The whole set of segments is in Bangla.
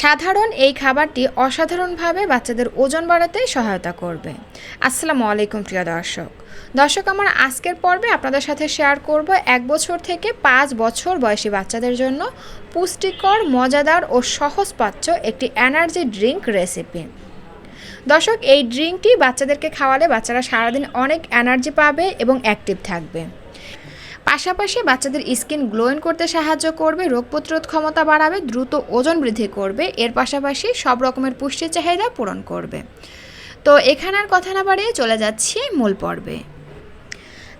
সাধারণ এই খাবারটি অসাধারণভাবে বাচ্চাদের ওজন বাড়াতে সহায়তা করবে। আসসালামু আলাইকুম, প্রিয় দর্শক। দর্শক, আমার আজকের পর্বে আপনাদের সাথে শেয়ার করব এক বছর থেকে পাঁচ বছর বয়সী বাচ্চাদের জন্য পুষ্টিকর, মজাদার ও সহজপাচ্য একটি এনার্জি ড্রিঙ্ক রেসিপি। দর্শক, এই ড্রিঙ্কটি বাচ্চাদেরকে খাওয়ালে বাচ্চারা সারাদিন অনেক এনার্জি পাবে এবং অ্যাক্টিভ থাকবে। পাশাপাশি বাচ্চাদের স্কিন গ্লোয়িং করতে সাহায্য করবে, রোগ প্রতিরোধ ক্ষমতা বাড়াবে, দ্রুত ওজন বৃদ্ধি করবে, এর পাশাপাশি সব রকমের পুষ্টির চাহিদা পূরণ করবে। তো এখানে আর কথা না বাড়িয়ে চলে যাচ্ছি মূল পর্বে।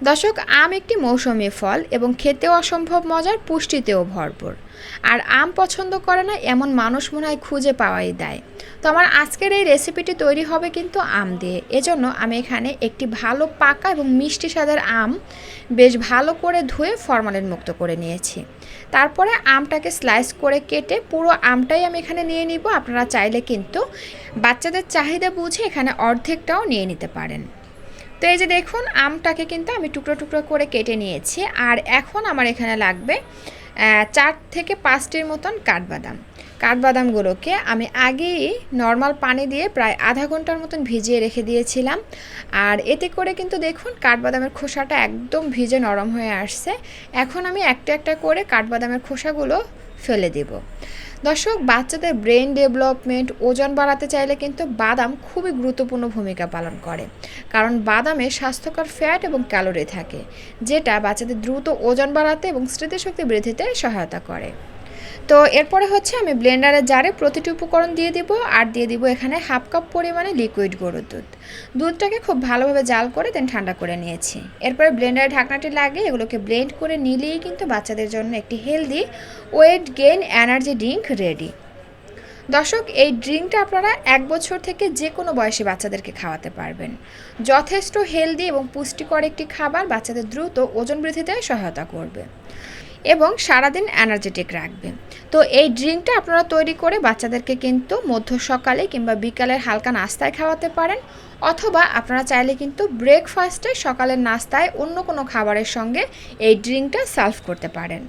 দর্শক, আম একটি মৌসুমি ফল এবং খেতেও অসম্ভব মজার, পুষ্টিতেও ভরপুর। আর আম পছন্দ করে না এমন মানুষ মনে হয় খুঁজে পাওয়াই দেয়। তো আমার আজকের এই রেসিপিটি তৈরি হবে কিন্তু আম দিয়ে। এজন্য আমি এখানে একটি ভালো পাকা এবং মিষ্টি স্বাদের আম বেশ ভালো করে ধুয়ে ফরমালিন মুক্ত করে নিয়েছি। তারপরে আমটাকে স্লাইস করে কেটে পুরো আমটাই আমি এখানে নিয়ে নিব। আপনারা চাইলে কিন্তু বাচ্চাদের চাহিদা বুঝে এখানে অর্ধেকটাও নিয়ে নিতে পারেন। তো এই যে দেখুন, আমটাকে কিন্তু আমি টুকরো টুকরো করে কেটে নিয়েছি। আর এখন আমার এখানে লাগবে চার থেকে পাঁচটির মতন কাঠবাদাম। কাঠবাদামগুলোকে আমি আগেই নর্মাল পানি দিয়ে প্রায় আধা ঘণ্টার মতন ভিজিয়ে রেখে দিয়েছিলাম। আর এতে করে কিন্তু দেখুন, কাঠবাদামের খোসাটা একদম ভিজে নরম হয়ে আসছে। এখন আমি একটা একটা করে কাঠবাদামের খোসাগুলো ফেলে দেব। দর্শক, বাচ্চাদের ব্রেন ডেভেলপমেন্ট ওজন বাড়াতে চাইলে কিন্তু বাদাম খুবই গুরুত্বপূর্ণ ভূমিকা পালন করে। কারণ বাদামে স্বাস্থ্যকর ফ্যাট এবং ক্যালোরি থাকে, যেটা বাচ্চাদের দ্রুত ওজন বাড়াতে এবং স্মৃতিশক্তি বৃদ্ধিতে সহায়তা করে। তো এরপরে হচ্ছে আমি ব্লেন্ডারের জারে প্রতিটি উপকরণ দিয়ে দিব আর দিয়ে দিব এখানে হাফ কাপ পরিমাণে লিকুইড গরুর দুধ। দুধটাকে খুব ভালোভাবে জাল করে দেন ঠান্ডা করে নিয়েছি। এরপরে ব্লেন্ডারে ঢাকনাটি লাগে এগুলোকে ব্লেন্ড করে নিলেই কিন্তু বাচ্চাদের জন্য একটি healthy weight gain energy drink ready দর্শক, এই ড্রিঙ্কটা আপনারা এক বছর থেকে যে কোনো বয়সী বাচ্চাদেরকে খাওয়াতে পারবেন। যথেষ্ট হেলদি এবং পুষ্টিকর একটি খাবার বাচ্চাদের দ্রুত ওজন বৃদ্ধিতে সহায়তা করবে। এবং সারাদিন এনার্জেটিক রাখবে। তো এই ড্রিঙ্কটা আপনারা তৈরি করে বাচ্চাদেরকে কিন্তু মধ্য সকালে কিংবা বিকালের হালকা নাস্তায় খাওয়াতে পারেন, অথবা আপনারা চাইলে কিন্তু ব্রেকফাস্টে সকালের নাস্তায় অন্য কোনো খাবারের সঙ্গে এই ড্রিঙ্কটা সার্ভ করতে পারেন।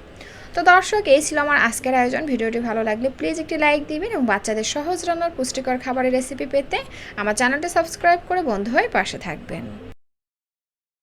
তো দর্শক, এই ছিল আমার আজকের আয়োজন। ভিডিওটি ভালো লাগলে প্লিজ একটি লাইক দিবেন এবং বাচ্চাদের সহজ রান্নার পুষ্টিকর খাবারের রেসিপি পেতে আমার চ্যানেলটি সাবস্ক্রাইব করে বন্ধু হয়ে পাশে থাকবেন।